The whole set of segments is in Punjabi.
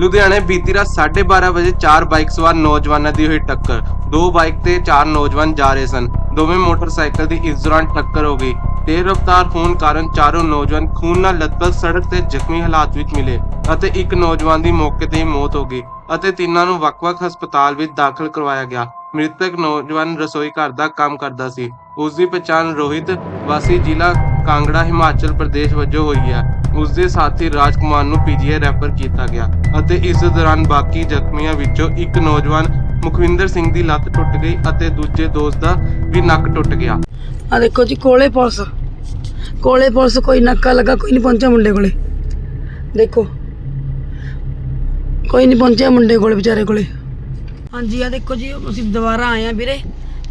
ਲੁਧਿਆਣੇ ਬੀਤੀ ਰਾਤ 12:30 ਵਜੇ ਚਾਰ ਬਾਈਕ ਸਵਾਰ ਨੌਜਵਾਨਾਂ ਦੀ ਹੋਈ ਟੱਕਰ। ਦੋ ਬਾਈਕ ਤੇ ਚਾਰ ਨੌਜਵਾਨ ਜਾ ਰਹੇ ਸਨ। ਦੋਵੇਂ ਮੋਟਰਸਾਈਕਲ ਦੀ ਇਸ ਦੌਰਾਨ ਟੱਕਰ ਹੋ ਗਈ। ਤੇਜ਼ ਰਫ਼ਤਾਰ ਹੋਣ ਕਾਰਨ ਚਾਰੋਂ ਨੌਜਵਾਨ ਖੂਨ ਨਾਲ ਲਤਪਤ ਸੜਕ ਤੇ ਜ਼ਖਮੀ ਹਾਲਾਤ ਵਿੱਚ ਮਿਲੇ ਅਤੇ ਇੱਕ ਨੌਜਵਾਨ ਦੀ ਮੌਕੇ ਤੇ ਹੀ ਮੌਤ ਹੋ ਗਈ ਅਤੇ ਤਿੰਨਾਂ ਨੂੰ ਵੱਖ-ਵੱਖ ਹਸਪਤਾਲ ਵਿੱਚ ਦਾਖਲ ਕਰਵਾਇਆ ਗਿਆ। ਮ੍ਰਿਤਕ ਨੌਜਵਾਨ ਰਸੋਈ ਘਰ ਦਾ ਕੰਮ ਕਰਦਾ ਸੀ। ਉਸ ਦੀ ਪਛਾਣ ਰੋਹਿਤ ਵਾਸੀ ਜ਼ਿਲ੍ਹਾ ਕਾਂਗੜਾ, ਹਿਮਾਚਲ ਪ੍ਰਦੇਸ਼ ਵਜੋਂ ਹੋਈ ਹੈ। ਉਸ ਦੇ ਸਾਥੀ ਰਾਜਕੁਮਾਰ ਨੂੰ ਪੀਜੀਆਈ ਰੈਫਰ ਕੀਤਾ ਗਿਆ। ਅਤੇ ਇਸ ਦੌਰਾਨ ਬਾਕੀ ਜ਼ਖਮੀਆਂ ਵਿੱਚੋਂ ਇੱਕ ਨੌਜਵਾਨ ਮੁਖਵਿੰਦਰ ਸਿੰਘ ਦੀ ਲੱਤ ਟੁੱਟ ਗਈ ਅਤੇ ਦੂਜੇ ਦੋਸਤ ਦਾ ਵੀ ਨੱਕ ਟੁੱਟ ਗਿਆ। ਆ ਦੇਖੋ ਜੀ, ਕੋਲੇ ਪੁਲਿਸ। ਕੋਲੇ ਪੁਲਿਸ ਕੋਈ ਨੱਕਾ ਲੱਗਾ, ਕੋਈ ਨਹੀਂ ਪਹੁੰਚਿਆ ਮੁੰਡੇ ਕੋਲੇ। ਦੇਖੋ, ਕੋਈ ਨਹੀਂ ਪਹੁੰਚਿਆ ਮੁੰਡੇ ਕੋਲੇ, ਵਿਚਾਰੇ ਕੋਲੇ। ਹਾਂਜੀ, ਆ ਦੇਖੋ ਜੀ, ਅਸੀਂ ਦੁਬਾਰਾ ਆਏ ਆ ਵੀਰੇ।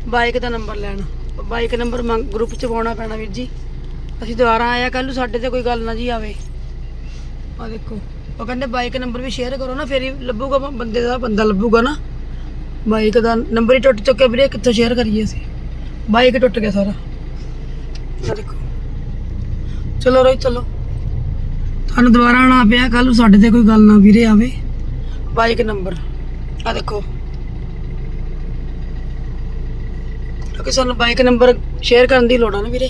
ਬਾਈਕ ਦਾ ਨੰਬਰ ਲੈਣ। ਬਾਈਕ ਨੰਬਰ ਗਰੁੱਪ ਚ ਪਾਉਣਾ ਪੈਣਾ ਵੀਰ ਜੀ। ਅਸੀਂ ਦੁਬਾਰਾ ਆਏ ਆ ਕੱਲ ਨੂੰ ਸਾਡੇ ਤੇ ਕੋਈ ਗੱਲ ਨਾ ਜੀ ਆਵੇ। ਆ ਦੇਖੋ। ਉਹ ਕਹਿੰਦੇ ਬਾਈਕ ਨੰਬਰ ਵੀ ਸ਼ੇਅਰ ਕਰੋ ਨਾ, ਫਿਰ ਹੀ ਲੱਭੂਗਾ ਬੰਦੇ ਦਾ, ਬੰਦਾ ਲੱਭੂਗਾ ਨਾ। ਬਾਈਕ ਦਾ ਨੰਬਰ ਹੀ ਟੁੱਟ ਚੁੱਕਿਆ ਵੀਰੇ, ਕਿੱਥੋਂ ਸ਼ੇਅਰ ਕਰੀਏ ਅਸੀਂ? ਬਾਈਕ ਟੁੱਟ ਗਿਆ ਸਾਰਾ। ਆ ਦੇਖੋ। ਚਲੋ ਰੋਈ ਚਲੋ। ਤੁਹਾਨੂੰ ਦੁਬਾਰਾ ਆਉਣਾ ਪਿਆ ਕੱਲ ਨੂੰ ਸਾਡੇ ਤੇ ਕੋਈ ਗੱਲ ਨਾ ਵੀਰੇ ਆਵੇ। ਬਾਈਕ ਨੰਬਰ ਆ ਦੇਖੋ। ਕਿਉਂਕਿ ਸਾਨੂੰ ਬਾਈਕ ਨੰਬਰ ਸ਼ੇਅਰ ਕਰਨ ਦੀ ਲੋੜ ਆ ਨਾ ਵੀਰੇ।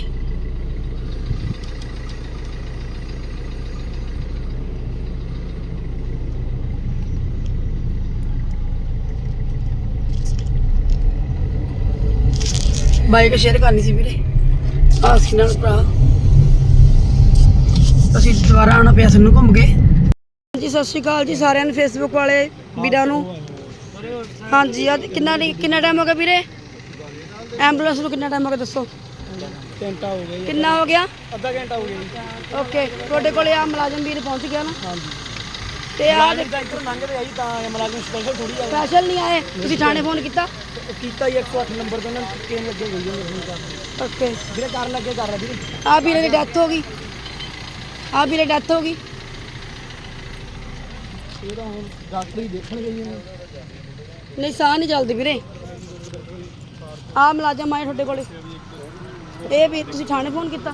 ਬਾਈਕ ਸ਼ੇਅਰ ਕਰਨੀ ਸੀ ਵੀਰੇ। ਆ ਸੀ ਨਾਲ ਭਰਾ। ਅਸੀਂ ਦੁਬਾਰਾ ਆਉਣਾ ਪਿਆ ਸਾਨੂੰ ਘੁੰਮ ਕੇ। ਜੀ ਸਤਿ ਸ਼੍ਰੀ ਅਕਾਲ ਜੀ ਸਾਰਿਆਂ ਨੂੰ ਫੇਸਬੁੱਕ ਵਾਲੇ ਵੀਰਾਂ ਨੂੰ। ਹਾਂਜੀ ਅੱਜ ਕਿੰਨਾ ਕਿੰਨਾ ਟਾਈਮ ਹੋ ਗਿਆ ਵੀਰੇ? ਐਂਬੂਲੈਂਸ ਨੂੰ ਕਿੰਨਾ ਟਾਈਮ ਹੋ ਗਿਆ ਦੱਸੋ? ਘੰਟਾ ਹੋ ਗਿਆ ਕਿੰਨਾ ਹੋ ਗਿਆ? ਅੱਧਾ ਘੰਟਾ ਹੋ ਗਿਆ ਓਕੇ ਤੁਹਾਡੇ ਕੋਲੇ ਆ ਮੁਲਾਜ਼ਮ ਵੀਰ ਪਹੁੰਚ ਗਿਆ ਨਾ? ਹਾਂਜੀ। ਤੇ ਆ ਇੱਧਰ ਲੰਘਦੇ ਆ ਜੀ ਤਾਂ ਮਲਾਜ਼ਮ ਸਪੈਸ਼ਲ ਥੋੜੀ ਆ। ਸਪੈਸ਼ਲ ਨਹੀਂ ਆਏ ਤੁਸੀਂ ਥਾਣੇ ਫੋਨ ਕੀਤਾ? ਕੀਤਾ ਹੀ 108 ਨੰਬਰ ਤੋਂ ਨਾ ਟ੍ਰੇਨ ਲੱਗੇ ਹੋਈ ਜਾਂਦੇ ਫੋਨ ਕਰ ਓਕੇ। ਵੀਰੇ ਕਰ ਲੱਗੇ ਕਰ ਰਿਹਾ ਵੀਰੇ। ਆ ਵੀਰੇ ਦੀ ਡੈਥ ਹੋ ਗਈ। ਆ ਵੀਰੇ ਡੈਥ ਹੋ ਗਈ। ਇਹ ਤਾਂ ਹੁਣ ਡਾਕਟਰ ਹੀ ਦੇਖਣਗੇ ਜੀ। ਨਹੀਂ ਸਾਹ ਨਹੀਂ ਚੱਲਦੀ ਵੀਰੇ। ਆ ਮੁਲਾਜ਼ਮ ਆਏ ਤੁਹਾਡੇ ਕੋਲੇ। ਇਹ ਵੀ ਤੁਸੀਂ ਥਾਣੇ ਫੋਨ ਕੀਤਾ?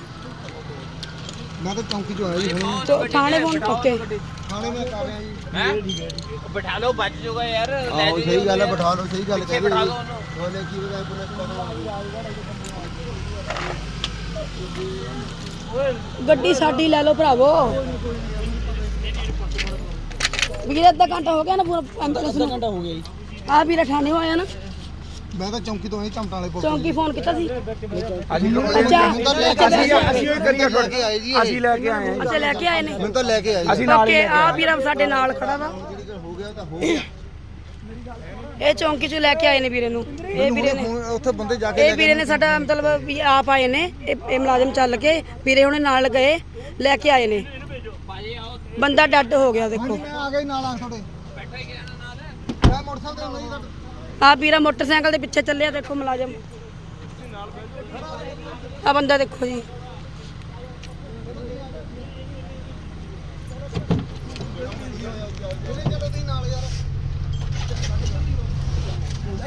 ਮੈਂ ਤਾਂ ਚੌਂਕੀ ਚੋਂ ਆਇਆ ਜੀ ਹੁਣੇ। ਥਾਣੇ ਫੋਨ ਓਕੇ। ਥਾਣੇ ਮੈਂ ਕਰ ਰਿਹਾ ਜੀ। ਬਿਠਾ ਲਓ ਬਚ ਜਾਊਗਾ ਯਾਰ। ਆਹੋ ਸਹੀ ਗੱਲ ਹੈ ਬਿਠਾ ਲਓ ਸਹੀ ਗੱਲ ਕਹਿ ਰਹੇ ਜੀ ਬੋਲੇ ਕੀ ਬਗਾ ਪੁਲਿਸ ਕਦੋਂ ਆ ਗਈ ਗੱਡੀ ਸਾਡੀ ਲੈ ਲਓ ਭਰਾਵੋ। ਵੀਰੇ ਅੱਧਾ ਘੰਟਾ ਹੋ ਗਿਆ ਨਾ ਪੂਰਾ ਐਂਬੂਲੈਂਸ ਨੂੰ। ਘੰਟਾ ਹੋ ਗਿਆ ਜੀ। ਆ ਵੀਰੇ ਥਾਣੇ ਆਇਆ ਨਾ। ਮੈਂ ਤਾਂ ਚੌਂਕੀ ਤੋਂ ਆਇਆ ਚਮਟਾਂ ਵਾਲੇ ਪੁਲ ਚੌਂਕੀ ਫੋਨ ਕੀਤਾ ਸੀ। ਅਸੀਂ ਅੱਛਾ ਅਸੀਂ ਗੱਡੀਆਂ ਫੜ ਕੇ ਆਏ ਜੀ ਅਸੀਂ ਲੈ ਕੇ ਆਏ ਅੱਛਾ ਲੈ ਕੇ ਆਏ ਨੇ। ਮੈਨੂੰ ਤਾਂ ਲੈ ਕੇ ਆਏ। ਜੀ ਓਕੇ ਆ ਵੀਰਾ ਸਾਡੇ ਨਾਲ ਖੜਾ ਵਾ। ਹੋ ਗਿਆ ਤਾਂ ਹੋ ਗਿਆ। ਇਹ ਚੌਂਕੀ ਚੋਂ ਲੈ ਕੇ ਆਏ ਨੇ ਵੀਰੇ ਨੂੰ। ਇਹ ਵੀਰੇ ਨੇ ਉੱਥੇ ਬੰਦੇ ਜਾ ਕੇ ਇਹ ਵੀਰੇ ਨੇ ਸਾਡਾ ਮਤਲਬ ਵੀ ਆਪ ਆਏ ਨੇ। ਇਹ ਇਹ ਮੁਲਾਜ਼ਮ ਚੱਲ ਕੇ ਵੀਰੇ ਹੁਣੇ ਨਾਲ ਗਏ ਲੈ ਕੇ ਆਏ ਨੇ। ਬੰਦਾ ਡੱਡ ਹੋ ਗਿਆ ਦੇਖੋ। ਮੈਂ ਆ ਗਿਆ ਨਾਲ ਆ ਤੁਹਾਡੇ। ਬੈਠਾ ਹੀ ਗਿਆ ਨਾਲ ਮੈਂ ਮੋਟਰਸਾਈਕਲ ਤੇ ਨਹੀਂ ਆ ਵੀਰਾ ਮੋਟਰਸਾਈਕਲ ਦੇ ਪਿੱਛੇ ਚੱਲਿਆ ਦੇਖੋ ਮੁਲਾਜ਼ਮ। ਆ ਬੰਦਾ ਦੇਖੋ ਜੀ।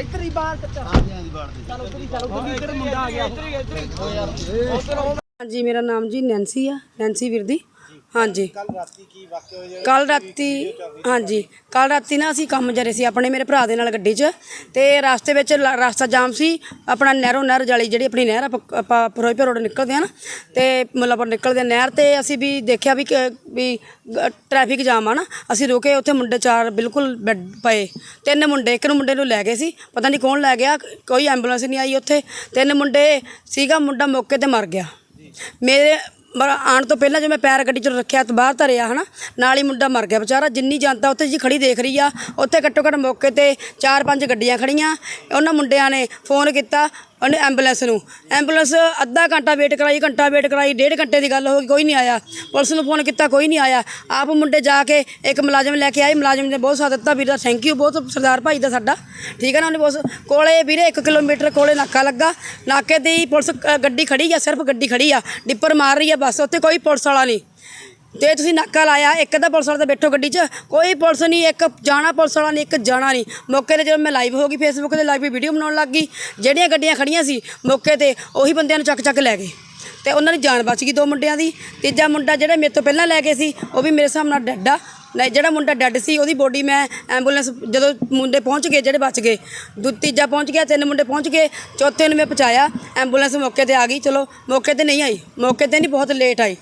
ਇੱਧਰ ਹੀ ਬਾਹਰ ਚੱਲ। ਚੱਲ ਉੱਧਰ ਹੀ ਚੱਲ ਉੱਧਰ ਹੀ ਇੱਧਰ ਮੁੰਡਾ ਆ ਗਿਆ। ਹਾਂਜੀ ਮੇਰਾ ਨਾਮ ਜੀ ਨੈਂਸੀ ਆ ਨੈਂਸੀ ਵੀਰਦੀ ਹਾਂਜੀ। ਕੱਲ ਰਾਤੀ ਕੀ ਵਾਕਿਆ ਹੋਇਆ ਕੱਲ ਰਾਤੀ ਹਾਂਜੀ ਕੱਲ ਰਾਤੀ ਨਾ ਅਸੀਂ ਕੰਮ ਜਰੇ ਸੀ ਆਪਣੇ ਮੇਰੇ ਭਰਾ ਦੇ ਨਾਲ ਗੱਡੀ 'ਚ ਤੇ ਰਸਤੇ ਵਿੱਚ ਲ- ਰਸਤਾ ਜਾਮ ਸੀ ਆਪਣਾ ਨਹਿਰੋਂ ਨਹਿਰ ਜਾਲੀ ਜਿਹੜੀ ਆਪਣੀ ਨਹਿਰ ਆਪਾਂ ਆਪਾਂ ਫਿਰੋਜ਼ਪੁਰ ਰੋਡ ਨਿਕਲਦੇ ਆ ਨਾ ਤੇ ਮੁੱਲਾਪੁਰ ਨਿਕਲਦੇ ਆ ਨਹਿਰ ਤੇ ਅਸੀਂ ਵੀ ਦੇਖਿਆ ਵੀ ਕ- ਵੀ ਟ੍ਰੈਫਿਕ ਜਾਮ ਆ ਨਾ ਅਸੀਂ ਰੁਕੇ ਉੱਥੇ ਮੁੰਡੇ ਚਾਰ ਬਿਲਕੁਲ ਬੈੱਡ ਪਏ ਤਿੰਨ ਮੁੰਡੇ ਇੱਕ ਨੂੰ ਮੁੰਡੇ ਨੂੰ ਲੈ ਗਏ ਸੀ ਪਤਾ ਨਹੀਂ ਕੌਣ ਲੈ ਗਿਆ ਕੋਈ ਐਂਬੂਲੈਂਸ ਨਹੀਂ ਆਈ ਉੱਥੇ ਤਿੰਨ ਮੁੰਡੇ ਸੀਗਾ ਮੁੰਡਾ ਮੌਕੇ ਤੇ ਮਰ ਗਿਆ। ਮੇਰੇ ਪਰ ਆਉਣ ਤੋਂ ਪਹਿਲਾਂ ਜੋ ਮੈਂ ਪੈਰ ਗੱਡੀ 'ਚੋਂ ਰੱਖਿਆ ਤੇ ਬਾਹਰ ਧਰਿਆ ਹਨਾ, ਨਾਲ ਹੀ ਮੁੰਡਾ ਮਰ ਗਿਆ ਵਿਚਾਰਾ, ਜਿੰਨੀ ਜਨਤਾ ਉੱਥੇ ਜੀ ਖੜੀ ਦੇਖ ਰਹੀ ਆ, ਉੱਥੇ ਘੱਟੋ ਘੱਟ ਮੌਕੇ ਤੇ ਚਾਰ ਪੰਜ ਗੱਡੀਆਂ ਖੜੀਆਂ, ਉਹਨਾਂ ਮੁੰਡਿਆਂ ਨੇ ਫੋਨ ਕੀਤਾ ਉਹਨੇ ਐਂਬੂਲੈਂਸ ਨੂੰ। ਐਂਬੂਲੈਂਸ ਅੱਧਾ ਘੰਟਾ ਵੇਟ ਕਰਾਈ, ਘੰਟਾ ਵੇਟ ਕਰਾਈ, ਡੇਢ ਘੰਟੇ ਦੀ ਗੱਲ ਹੋ ਗਈ, ਕੋਈ ਨਹੀਂ ਆਇਆ। ਪੁਲਿਸ ਨੂੰ ਫੋਨ ਕੀਤਾ, ਕੋਈ ਨਹੀਂ ਆਇਆ। ਆਪ ਮੁੰਡੇ ਜਾ ਕੇ ਇੱਕ ਮੁਲਾਜ਼ਮ ਲੈ ਕੇ ਆਏ। ਮੁਲਾਜ਼ਮ ਨੇ ਬਹੁਤ ਸਾਥ ਦਿੱਤਾ, ਵੀਰ ਦਾ ਥੈਂਕ ਯੂ ਬਹੁਤ ਸਰਦਾਰ ਭਾਈ ਦਾ ਸਾਡਾ। ਠੀਕ ਹੈ ਨਾ, ਉਹਨੇ ਬਹੁਤ ਕੋਲੇ ਵੀਰੇ 1 ਕਿਲੋਮੀਟਰ ਕੋਲੇ ਨਾਕਾ ਲੱਗਾ। ਨਾਕੇ ਤੇ ਹੀ ਪੁਲਿਸ ਗੱਡੀ ਖੜੀ ਆ, ਸਿਰਫ ਗੱਡੀ ਖੜੀ ਆ। ਡਿੱਪਰ ਮਾਰ ਰਹੀ ਆ, ਬਸ, ਉੱਥੇ ਕੋਈ ਪੁਲਿਸ ਵਾਲਾ ਨਹੀਂ। ਤੇ ਤੁਸੀਂ ਨਾਕਾ ਲਾਇਆ, ਇੱਕ ਅੱਧਾ ਪੁਲਿਸ ਵਾਲਾ ਤਾਂ ਬੈਠੋ ਗੱਡੀ 'ਚ। ਕੋਈ ਪੁਲਿਸ ਨਹੀਂ, ਇੱਕ ਜਾਣਾ ਪੁਲਿਸ ਵਾਲਾ ਨਹੀਂ, ਇੱਕ ਜਾਣਾ ਨਹੀਂ। ਮੌਕੇ ਤੇ ਜਦੋਂ ਮੈਂ ਲਾਈਵ ਹੋ ਗਈ ਫੇਸਬੁੱਕ ਤੇ ਲਾਈਵ ਵੀਡੀਓ ਬਣਾਉਣ ਲੱਗ ਗਈ। ਜਿਹੜੀਆਂ ਗੱਡੀਆਂ ਖੜੀਆਂ ਸੀ, ਮੌਕੇ ਤੇ ਉਹੀ ਬੰਦਿਆਂ ਨੂੰ ਚੱਕ ਚੱਕ ਲੈ ਗਏ। ਤੇ ਉਹਨਾਂ ਦੀ ਜਾਨ ਬਚ ਗਈ ਦੋ ਮੁੰਡਿਆਂ ਦੀ। ਤੀਜਾ ਮੁੰਡਾ ਜਿਹੜਾ ਮੇਰੇ ਤੋਂ ਪਹਿਲਾਂ ਲੈ ਗਏ ਸੀ, ਉਹ ਵੀ ਮੇਰੇ ਹਿਸਾਬ ਨਾਲ ਡੈੱਡ ਆ। ਨਹੀਂ ਜਿਹੜਾ ਮੁੰਡਾ ਡੈੱਡ ਸੀ, ਉਹਦੀ ਬੋਡੀ ਮੈਂ ਐਂਬੂਲੈਂਸ ਜਦੋਂ ਮੁੰਡੇ ਪਹੁੰਚ ਗਏ, ਜਿਹੜੇ ਬਚ ਗਏ। ਦੂ, ਤੀਜਾ ਪਹੁੰਚ ਗਿਆ, ਤਿੰਨ ਮੁੰਡੇ ਪਹੁੰਚ ਗਏ। ਚੌਥੇ ਨੂੰ ਮੈਂ ਪਹੁੰਚਾਇਆ ਐਂਬੂਲੈਂਸ ਮੌਕੇ ਤੇ ਆ ਗਈ। ਚਲੋ, ਮੌਕੇ ਤੇ ਨਹੀਂ ਆਈ। ਮੌਕੇ ਤੇ ਨਹੀਂ, ਬਹੁਤ ਲੇਟ ਆਈ।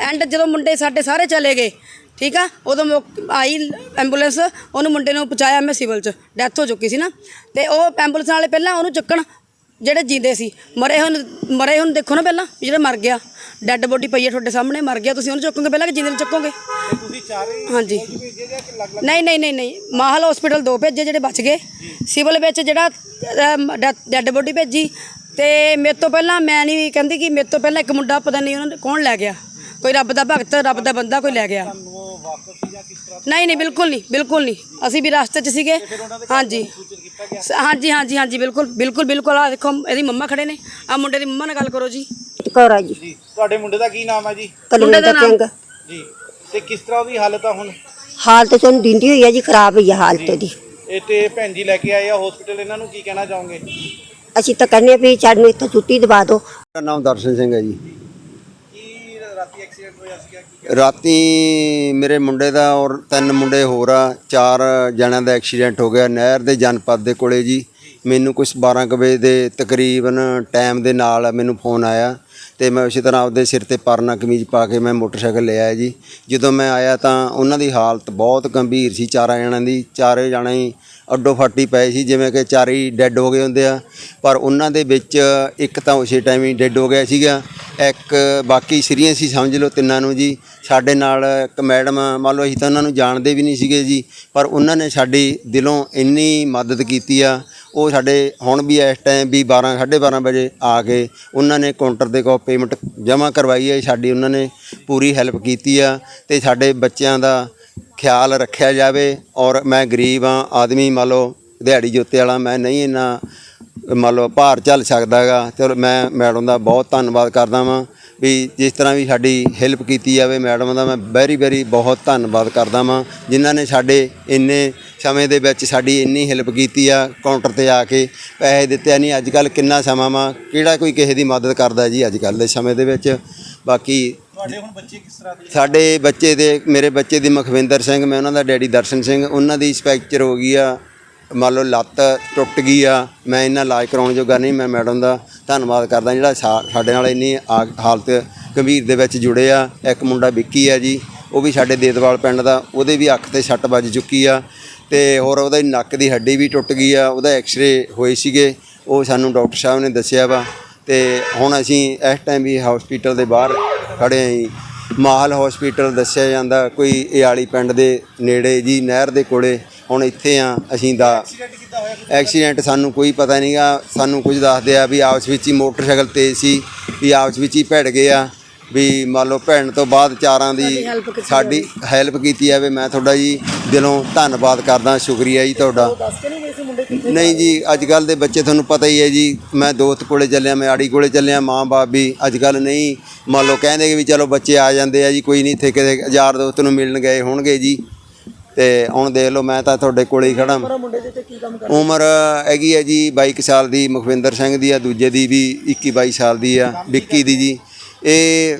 ਐਂਡ ਜਦੋਂ ਮੁੰਡੇ ਸਾਡੇ ਸਾਰੇ ਚਲੇ ਗਏ ਠੀਕ ਆ ਉਦੋਂ ਮੌਕ- ਆਈ ਐਂਬੂਲੈਂਸ ਉਹਨੂੰ ਮੁੰਡੇ ਨੂੰ ਪਹੁੰਚਾਇਆ ਮੈਂ ਸਿਵਲ 'ਚ ਡੈਥ ਹੋ ਚੁੱਕੀ ਸੀ ਨਾ ਤੇ ਉਹ ਐਂਬੂਲੈਂਸ ਵਾਲੇ ਪਹਿਲਾਂ ਉਹਨੂੰ ਚੱਕਣ ਜਿਹੜੇ ਜਿੰਦੇ ਸੀ ਮਰੇ ਹੁਣ ਮਰੇ ਹੁਣ ਦੇਖੋ ਨਾ ਪਹਿਲਾਂ ਵੀ ਜਿਹੜਾ ਮਰ ਗਿਆ ਡੈੱਡ ਬੋਡੀ ਪਈ ਹੈ ਤੁਹਾਡੇ ਸਾਹਮਣੇ ਮਰ ਗਿਆ ਤੁਸੀਂ ਉਹਨੂੰ ਚੁੱਕੋਗੇ ਪਹਿਲਾਂ ਕਿ ਜਿੰਦੇ ਨੂੰ ਚੁੱਕੋਗੇ? ਤੁਸੀਂ ਚਾਰੇ ਹਾਂਜੀ। ਨਹੀਂ ਨਹੀਂ ਨਹੀਂ ਨਹੀਂ ਮਾਹਲ ਹਸਪੀਟਲ ਦੋ ਭੇਜੇ ਜਿਹੜੇ ਬਚ ਗਏ ਸਿਵਲ ਵਿੱਚ ਜਿਹੜਾ ਡੈੱਡ ਬੋਡੀ ਭੇਜੀ ਤੇ ਮੇਰੇ ਤੋਂ ਪਹਿਲਾਂ ਮੈਂ ਨਹੀਂ ਕਹਿੰਦੀ ਕਿ ਮੇਰੇ ਤੋਂ ਪਹਿਲਾਂ ਇੱਕ ਮੁੰਡਾ ਪਤਾ ਨਹੀਂ ਉਹਨਾਂ ਨੇ ਕੌਣ ਲੈ ਗਿਆ। ਕੋਈ ਰੱਬ ਦਾ ਭਗਤ ਰੱਬ ਦਾ ਬੰਦਾ ਕੋਈ ਲੈ ਗਿਆ। ਉਹ ਵਾਪਸ ਸੀ ਜਾਂ ਕਿਸ ਤਰ੍ਹਾਂ ਨਹੀਂ ਨਹੀਂ ਬਿਲਕੁਲ ਨਹੀਂ ਬਿਲਕੁਲ ਨਹੀਂ। ਅਸੀਂ ਵੀ ਰਸਤੇ 'ਚ ਸੀਗੇ। ਹਾਂਜੀ। ਸ- ਹਾਂਜੀ ਹਾਂਜੀ ਹਾਂਜੀ ਬਿਲਕੁਲ ਬਿਲਕੁਲ ਬਿਲਕੁਲ। ਆ ਦੇਖੋ ਇਹਦੀ ਮੰਮਾ ਖੜੇ ਨੇ। ਆ ਮੁੰਡੇ ਦੀ ਮੰਮਾ ਨਾਲ ਗੱਲ ਕਰੋ ਜੀ। ਕੌਰ ਆ ਜੀ। ਜੀ ਤੁਹਾਡੇ ਮੁੰਡੇ ਦਾ ਕੀ ਨਾਮ ਹੈ ਜੀ? ਕੁਲਵਿੰਦਰ ਸਿੰਘ ਜੀ ਤੇ ਕਿਸ ਤਰ੍ਹਾਂ ਦੀ ਹਾਲਤ ਆ ਹੁਣ? ਹਾਲਤ ਤੁਹਾਨੂੰ ਦਿੰਦੀ ਹੋਈ ਆ ਜੀ ਖਰਾਬ ਹੋਈ ਆ ਹਾਲਤ ਦੀ ਇਹ ਤੇ ਭੈਣ ਜੀ ਲੈ ਕੇ ਆਏ ਆ ਹਸਪੀਟਲ ਇਹਨਾਂ ਨੂੰ ਕੀ ਕਹਿਣਾ ਚਾਹੋਗੇ? ਅਸੀਂ ਤਾਂ ਕਹਿੰਦੇ ਆ ਵੀ ਸਾਨੂੰ ਇੱਥੇ ਛੁੱਟੀ ਦਵਾ ਦਿਓ। ਮੇਰਾ ਨਾਮ ਦਰਸ਼ਨ ਸਿੰਘ ਹੈ ਜੀ। ਕੀ ਰਾਤੀ ਮੇਰੇ ਮੁੰਡੇ ਦਾ ਔਰ ਤਿੰਨ ਮੁੰਡੇ ਹੋਰ ਆ, ਚਾਰ ਜਣਿਆਂ ਦਾ ਐਕਸੀਡੈਂਟ ਹੋ ਗਿਆ ਨਹਿਰ ਦੇ ਜਨਪਦ ਦੇ ਕੋਲੇ ਜੀ। ਮੈਨੂੰ ਕੁਝ 12 ਕੁ ਵਜੇ ਦੇ ਤਕਰੀਬਨ ਟਾਈਮ ਦੇ ਨਾਲ ਮੈਨੂੰ ਫੋਨ ਆਇਆ। ਤੇ ਮੈਂ ਉਸੇ ਤਰ੍ਹਾਂ ਆਪਦੇ ਸਿਰ ਤੇ ਪਰਨਾ ਕਮੀਜ਼ ਪਾ ਕੇ ਮੈਂ ਮੋਟਰਸਾਈਕਲ ਲੈ ਆਇਆ ਜੀ। ਜਦੋਂ ਮੈਂ ਆਇਆ ਤਾਂ ਉਹਨਾਂ ਦੀ ਹਾਲਤ ਬਹੁਤ ਗੰਭੀਰ ਸੀ। ਚਾਰਾਂ ਜਣਿਆਂ ਦੀ, ਚਾਰੇ ਜਣੇ ਹੀ ਅੱਡੋ ਫਾਟੀ ਪਏ ਸੀ, ਜਿਵੇਂ ਕਿ ਚਾਰੇ ਹੀ ਡੈੱਡ ਹੋ ਗਏ ਹੁੰਦੇ ਆ। ਪਰ ਉਹਨਾਂ ਦੇ ਵਿੱਚ ਇੱਕ ਤਾਂ ਉਸੇ ਟਾਈਮ ਹੀ ਡੈੱਡ ਹੋ ਗਿਆ ਸੀਗਾ। ਇੱਕ ਬਾਕੀ ਸੀਰੀਅਸ ਹੀ ਸਮਝ ਲਓ ਤਿੰਨਾਂ ਨੂੰ ਜੀ। ਸਾਡੇ ਨਾਲ ਇੱਕ ਮੈਡਮ, ਮੰਨ ਲਓ ਅਸੀਂ ਤਾਂ ਉਹਨਾਂ ਨੂੰ ਜਾਣਦੇ ਵੀ ਨਹੀਂ ਸੀਗੇ ਜੀ। ਪਰ ਉਹਨਾਂ ਨੇ ਸਾਡੀ ਦਿਲੋਂ ਇੰਨੀ ਮਦਦ ਕੀਤੀ ਆ ਉਹ ਸਾਡੇ ਹੁਣ ਵੀ ਇਸ ਟਾਈਮ ਵੀ 12 12:30 ਵਜੇ ਆ ਕੇ ਉਹਨਾਂ ਨੇ ਕਾਊਂਟਰ ਦੇ ਕੋਲ ਪੇਮੈਂਟ ਜਮ੍ਹਾਂ ਕਰਵਾਈ ਹੈ। ਸਾਡੀ ਉਹਨਾਂ ਨੇ ਪੂਰੀ ਹੈਲਪ ਕੀਤੀ ਆ ਤੇ ਸਾਡੇ ਬੱਚਿਆਂ ਦਾ ਖਿਆਲ ਰੱਖਿਆ ਜਾਵੇ ਔਰ ਮੈਂ ਗਰੀਬ ਆ ਆਦਮੀ ਮੰਨ ਲਓ, ਦਿਹਾੜੀ ਜੋਤੇ ਵਾਲਾ, ਮੈਂ ਨਹੀਂ ਇੰਨਾ ਮੰਨ ਲਓ ਭਾਰ ਝੱਲ ਸਕਦਾਗਾ ਚਲੋ ਮੈਂ ਮੈਡਮ ਦਾ ਬਹੁਤ ਧੰਨਵਾਦ ਕਰਦਾ ਵਾਂ ਵੀ ਜਿਸ ਤਰ੍ਹਾਂ ਵੀ ਸਾਡੀ ਹੈਲਪ ਕੀਤੀ ਜਾਵੇ ਮੈਡਮ ਦਾ ਮੈਂ ਵੈਰੀ ਵੈਰੀ ਬਹੁਤ ਧੰਨਵਾਦ ਕਰਦਾ ਵਾਂ। ਜਿਨ੍ਹਾਂ ਨੇ ਸਾਡੇ ਇੰਨੇ ਸਮੇਂ ਦੇ ਵਿੱਚ ਸਾਡੀ ਇੰਨੀ ਹੈਲਪ ਕੀਤੀ ਆ ਕਾਊਂਟਰ ਤੇ ਆ ਕੇ ਪੈਸੇ ਦਿੱਤੇ ਨਹੀਂ ਅੱਜ ਕੱਲ ਕਿੰਨਾ ਸਮਾਂ ਵਾ ਕਿਹੜਾ ਕੋਈ ਕਿਸੇ ਦੀ ਮਦਦ ਕਰਦਾ ਜੀ ਅੱਜ ਕੱਲ ਦੇ ਸਮੇਂ ਦੇ ਵਿੱਚ? ਬਾਕੀ ਤੁਹਾਡੇ ਹੁਣ ਬੱਚੇ ਕਿਸ ਤਰ੍ਹਾਂ ਦੇ ਸਾਡੇ ਬੱਚੇ ਦੇ ਮੇਰੇ ਬੱਚੇ ਦੀ ਮਖਵਿੰਦਰ ਸਿੰਘ ਮੈਂ ਉਹਨਾਂ ਦਾ ਡੈਡੀ ਦਰਸ਼ਨ ਸਿੰਘ ਉਹਨਾਂ ਦੀ ਸਪੈਕਚਰ ਹੋ ਗਈ ਆ। ਮੰਨ ਲਓ ਲੱਤ ਟੁੱਟ ਗਈ ਆ ਮੈਂ ਇਹਨਾਂ ਇਲਾਜ ਕਰਾਉਣ ਜੋਗਾ ਨਹੀਂ ਮੈਂ ਮੈਡਮ ਦਾ ਧੰਨਵਾਦ ਕਰਦਾ ਜਿਹੜਾ ਸਾਡੇ ਨਾਲ ਇੰਨੀ ਹਾਲਤ ਗੰਭੀਰ ਦੇ ਵਿੱਚ ਜੁੜੇ ਆ। ਇੱਕ ਮੁੰਡਾ ਵਿੱਕੀ ਆ ਜੀ ਉਹ ਵੀ ਸਾਡੇ ਦੇਦਵਾਲ ਪਿੰਡ ਦਾ ਉਹਦੇ ਵੀ ਅੱਖ ਤੇ ਸੱਟ ਵੱਜ ਚੁੱਕੀ ਆ। ਤੇ ਹੋਰ ਉਹਦਾ ਨੱਕ ਦੀ ਹੱਡੀ ਵੀ ਟੁੱਟ ਗਈ ਆ, ਉਹਦਾ ਐਕਸ-ਰੇ ਹੋਏ ਸੀਗੇ। ਉਹ ਸਾਨੂੰ ਡਾਕਟਰ ਸਾਹਿਬ ਨੇ ਦੱਸਿਆ ਵਾ। ਤੇ ਹੁਣ ਅਸੀਂ ਇਸ ਟਾਈਮ ਵੀ ਹਸਪੀਟਲ ਦੇ ਬਾਹਰ ਖੜੇ ਆਂ ਜੀ। ਮਾਹਲ ਹਸਪੀਟਲ ਦੱਸਿਆ ਜਾਂਦਾ, ਕੋਈ ਇਆਲੀ ਪਿੰਡ ਦੇ ਨੇੜੇ ਜੀ, ਨਹਿਰ ਦੇ ਕੋਲੇ। ਹੁਣ ਇੱਥੇ ਆ, ਅਸੀਂ ਦਾ ਐਕਸੀਡੈਂਟ ਸਾਨੂੰ ਕੋਈ ਪਤਾ ਨਹੀਂਗਾ ਸਾਨੂੰ ਕੁਝ ਦੱਸਦੇ ਆ ਵੀ ਆਪਸ ਵਿੱਚ ਹੀ ਮੋਟਰਸਾਈਕਲ ਤੇਜ਼ ਸੀ, ਵੀ ਆਪਸ ਵਿੱਚ ਹੀ ਭਿੜ ਗਏ ਆ। ਵੀ ਮੰਨ ਲਓ ਭੈਣ ਤੋਂ ਬਾਅਦ ਚਾਰਾਂ ਦੀ ਸਾਡੀ ਹੈਲਪ ਕੀਤੀ ਜਾਵੇ। ਮੈਂ ਤੁਹਾਡਾ ਜੀ ਦਿਲੋਂ ਧੰਨਵਾਦ ਕਰਦਾ ਸ਼ੁਕਰੀਆ ਜੀ ਤੁਹਾਡਾ। ਨਹੀਂ ਜੀ ਅੱਜ ਕੱਲ ਦੇ ਬੱਚੇ ਤੁਹਾਨੂੰ ਪਤਾ ਹੀ ਹੈ ਜੀ ਮੈਂ ਦੋਸਤ ਕੋਲੇ ਚੱਲਿਆ ਮੈਂ ਆੜੀ ਕੋਲੇ ਚੱਲਿਆ ਮਾਂ-ਬਾਪ ਵੀ ਅੱਜ ਕੱਲ ਨਹੀਂ। ਮੰਨ ਲਓ ਕਹਿੰਦੇ ਵੀ ਚਲੋ ਬੱਚੇ ਆ ਜਾਂਦੇ ਆ ਜੀ ਕੋਈ ਨਹੀਂ ਇੱਥੇ ਕਿਤੇ ਯਾਰ ਦੋਸਤ ਨੂੰ ਮਿਲਣ ਗਏ ਹੋਣਗੇ ਜੀ। ਤੇ ਹੁਣ ਦੇਖ ਲਓ ਮੈਂ ਤਾਂ ਤੁਹਾਡੇ ਕੋਲੇ ਹੀ ਖੜਾ। ਉਮਰ ਹੈਗੀ ਹੈ ਜੀ 22 ਸਾਲ ਦੀ ਮੁਖਵਿੰਦਰ ਸਿੰਘ ਦੀ ਆ ਦੂਜੇ ਦੀ ਵੀ 21 22 ਸਾਲ ਦੀ ਆ ਵਿੱਕੀ ਦੀ ਜੀ। ਇਹ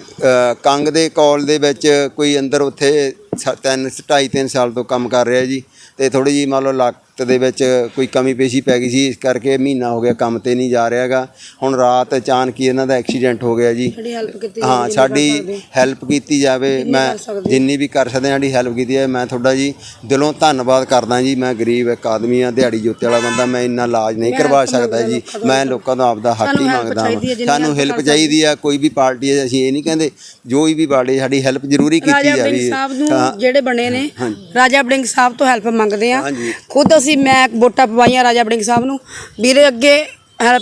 ਕੰਗ ਦੇ ਕਾਲ ਦੇ ਵਿੱਚ ਕੋਈ ਅੰਦਰ ਉੱਥੇ ਸ- ਤਿੰਨ, ਢਾਈ ਤਿੰਨ ਸਾਲ ਤੋਂ ਕੰਮ ਕਰ ਰਿਹਾ ਜੀ। ਤੇ ਥੋੜੀ ਜੀ ਮੰਨ ਲਓ ਲੱਕ ਲੱਤ ਦੇ ਵਿੱਚ ਕੋਈ ਕਮੀ ਪੇਸ਼ੀ ਪੈ ਗਈ ਸੀ ਇਸ ਕਰਕੇ ਮਹੀਨਾ ਹੋ ਗਿਆ ਕੰਮ ਤੇ ਨਹੀਂ ਜਾ ਰਿਹਾਗਾ ਹੁਣ ਰਾਤ ਅਚਾਨਕ ਹੀ ਇਹਨਾਂ ਦਾ ਐਕਸੀਡੈਂਟ ਹੋ ਗਿਆ ਜੀ। ਸਾਡੀ ਹੈਲਪ ਕੀਤੀ ਹਾਂ ਜਿੰਨੀ ਸਾਡੀ। ਹੈਲਪ ਕੀਤੀ ਜਾਵੇ ਮੈਂ। ਜਿੰਨੀ ਵੀ ਕਰ ਸਕਦੇ ਹਾਂ ਸਾਡੀ ਹੈਲਪ ਕੀਤੀ ਹੈ ਮੈਂ ਤੁਹਾਡਾ ਜੀ ਦਿਲੋਂ ਧੰਨਵਾਦ ਕਰਦਾ ਜੀ। ਮੈਂ ਗਰੀਬ ਇੱਕ ਆਦਮੀ ਆ ਦਿਹਾੜੀ ਜੋਤੇ ਵਾਲਾ ਬੰਦਾ ਮੈਂ ਇੰਨਾ ਇਲਾਜ ਨਹੀਂ ਕਰਵਾ ਸਕਦਾ ਜੀ। ਮੈਂ ਲੋਕਾਂ ਤੋਂ ਆਪਦਾ ਹੱਕ ਹੀ ਮੰਗਦਾ ਹੈ, ਸਾਨੂੰ ਹੈਲਪ ਚਾਹੀਦੀ ਆ ਕੋਈ ਵੀ ਪਾਰਟੀ ਹੈ ਅਸੀਂ ਇਹ ਨਹੀਂ ਕਹਿੰਦੇ ਜੋ ਵੀ ਪਾਰਟੀ ਸਾਡੀ ਹੈਲਪ ਜ਼ਰੂਰੀ ਕੀਤੀ ਰਾਜਾ ਜਾਵੇ। ਬੜਿੰਗ ਸਾਹਿਬ ਹਾਂ। ਨੂੰ ਜਿਹੜੇ ਬਣੇ ਨੇ ਰਾਜਾ ਬੜਿੰਗ ਸਾਹਿਬ ਤੋਂ ਹੈਲਪ ਮੰਗਦੇ ਆ ਹਾਂਜੀ। ਖੁਦ ਅਸੀਂ ਮੈਂ ਵੋਟਾਂ ਪਵਾਈਆਂ ਰਾਜਾ ਬੜਿੰਗ ਸਾਹਿਬ ਨੂੰ। ਵੀਰੇ ਅੱਗੇ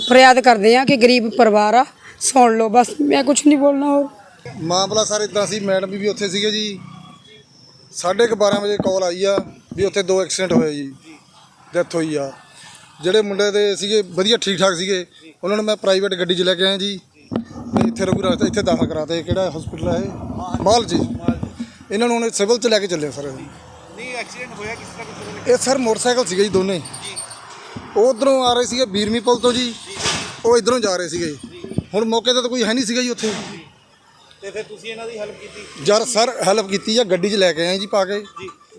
ਫਰਿਆਦ ਕਰਦੇ ਆ ਕਿ ਗਰੀਬ ਪਰਿਵਾਰ ਆ ਸੁਣ ਲਓ ਬਸ ਮੈਂ ਕੁਝ ਨਹੀਂ ਬੋਲਣਾ ਹੋਰ। ਮਾਮਲਾ ਸਰ ਇਦਾਂ ਸੀ ਮੈਡਮ ਵੀ ਉੱਥੇ ਸੀਗੇ ਜੀ। ਸਾਢੇ ਕੁ 12 ਵਜੇ ਕਾਲ ਆਈ ਆ ਵੀ ਉੱਥੇ ਦੋ ਐਕਸੀਡੈਂਟ ਹੋਏ ਜੀ ਡੈਥ ਹੋਈ ਆ। ਜਿਹੜੇ ਮੁੰਡੇ ਦੇ ਸੀਗੇ ਵਧੀਆ ਠੀਕ ਠਾਕ ਸੀਗੇ ਉਹਨਾਂ ਨੂੰ ਮੈਂ ਪ੍ਰਾਈਵੇਟ ਗੱਡੀ 'ਚ ਲੈ ਕੇ ਆਇਆ ਜੀ। ਤੇ ਇੱਥੇ ਰਘੂ ਰਾਸਤਾ ਇੱਥੇ ਦਾਖਲ ਕਰਾਤੇ ਕਿਹੜਾ ਹਸਪੀਟਲ ਹੈ ਇਹ? ਮਾਲ ਜੀ। ਇਹਨਾਂ ਨੂੰ ਹੁਣ ਸਿਵਲ 'ਚ ਲੈ ਕੇ ਚੱਲੇ ਸਰ। ਨਹੀਂ ਐਕਸੀਡੈਂਟ ਹੋਇਆ ਕਿਸ ਨੇ ਇਹ ਸਰ ਮੋਟਰਸਾਈਕਲ ਸੀਗੇ ਜੀ ਦੋਨੇ। ਉਹ ਉਧਰੋਂ ਆ ਰਹੇ ਸੀਗੇ ਬੀਰਮੀ ਪੁਲ ਤੋਂ ਜੀ। ਉਹ ਇਧਰੋਂ ਜਾ ਰਹੇ ਸੀਗੇ। ਹੁਣ ਮੌਕੇ ਤੇ ਤਾਂ ਕੋਈ ਹੈ ਨਹੀਂ ਸੀਗਾ ਜੀ ਉੱਥੇ। ਤੇ ਫਿਰ ਤੁਸੀਂ ਇਹਨਾਂ ਦੀ ਹੈਲਪ ਕੀਤੀ? ਯਾਰ ਸਰ ਹੈਲਪ ਕੀਤੀ ਆ ਗੱਡੀ 'ਚ ਲੈ ਕੇ ਆਏ ਜੀ ਪਾ ਕੇ।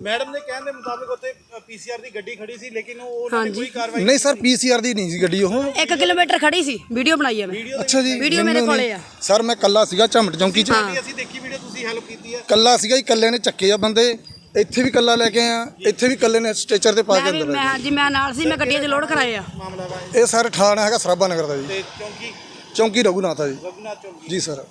ਮੈਡਮ ਦੇ ਕਹਿਣ ਦੇ ਮੁਤਾਬਕ ਉੱਥੇ ਪੀਸੀਆਰ ਦੀ ਗੱਡੀ ਖੜੀ ਸੀ ਲੇਕਿਨ ਉਹ ਉਹਨਾਂ ਨੇ ਹਾਂਜੀ। ਕੋਈ ਕਾਰਵਾਈ ਨਹੀਂ ਸਰ ਪੀਸੀਆਰ ਦੀ ਨਹੀਂ ਸੀ ਗੱਡੀ ਉਹ। 1 ਕਿਲੋਮੀਟਰ ਖੜੀ ਸੀ ਵੀਡੀਓ ਬਣਾਈ ਆ ਮੈਂ। ਅੱਛਾ ਜੀ ਵੀਡੀਓ ਮੇਰੇ ਮੈਨੂੰ ਕੋਲੇ ਨਹੀਂ- ਆ। ਸਰ ਮੈਂ ਕੱਲਾ ਸੀਗਾ ਝਮਟ ਚੌਂਕੀ 'ਚ। ਹਾਂ। ਅਸੀਂ ਦੇਖੀ ਵੀਡੀਓ ਤੁਸੀਂ ਹੈਲਪ ਕੀਤੀ ਹੈ ਕੱਲਾ ਸੀਗਾ ਜੀ ਕੱਲੇ ਨੇ ਚੱਕੇ ਆ ਬੰਦੇ। ਇੱਥੇ ਵੀ ਕੱਲਾ ਲੈ ਕੇ ਆਇਆ ਇੱਥੇ ਵੀ ਕੱਲੇ ਨੇ ਸਟੇਚਰ ਤੇ ਪਾ ਕੇ ਮੈਂ ਵੀ ਅੰਦਰ ਮੈਂ ਹਾਂਜੀ ਮੈਂ ਨਾਲ ਸੀ ਮੈਂ ਗੱਡੀਆਂ 'ਚ ਲੋਡ ਕਰਾਏ ਆ। ਮਾਮਲਾ ਵਾ ਇਹ? ਸਰ ਠਾਣਾ ਹੈਗਾ ਸਰਾਭਾ ਨਗਰ ਦਾ ਜੀ। ਤੇ ਕਿਉਂਕਿ ਚੌਂਕੀ ਰਘੂਨਾਥ ਆ ਜੀ। ਰਘੁਨਾਥ ਚੌਂਕੀ। ਜੀ ਸਰ।